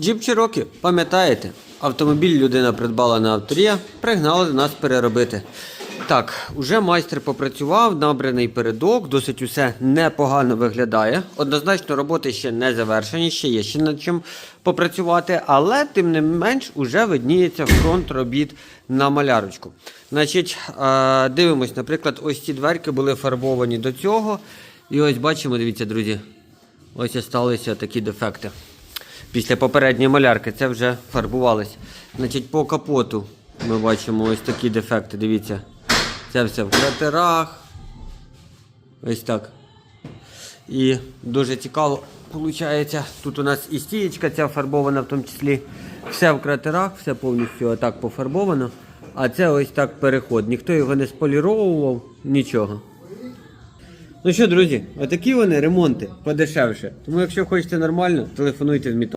Джіп Cherokee, пам'ятаєте? Автомобіль людина придбала на авторія, пригнала до нас переробити. Так, уже майстер попрацював, набраний передок, досить усе непогано виглядає. Однозначно, роботи ще не завершені, ще є ще над чим попрацювати, але тим не менш уже видніється фронт робіт на малярочку. Значить, е, дивимось, наприклад, ось ці дверки були фарбовані до цього. І ось бачимо, дивіться, друзі, ось сталися такі дефекти. Після попередньої малярки це вже фарбувалось. Значить, по капоту ми бачимо ось такі дефекти. Дивіться. Це все в кратерах. Ось так. І дуже цікаво, виходить, тут у нас і стієчка ця фарбована в тому числі. Все в кратерах, все повністю отак пофарбовано. А це ось так переход. Ніхто його не споліровував, нічого. Ну що, друзі, отакі вони ремонти подешевше. Тому якщо хочете нормально, телефонуйте в Міто.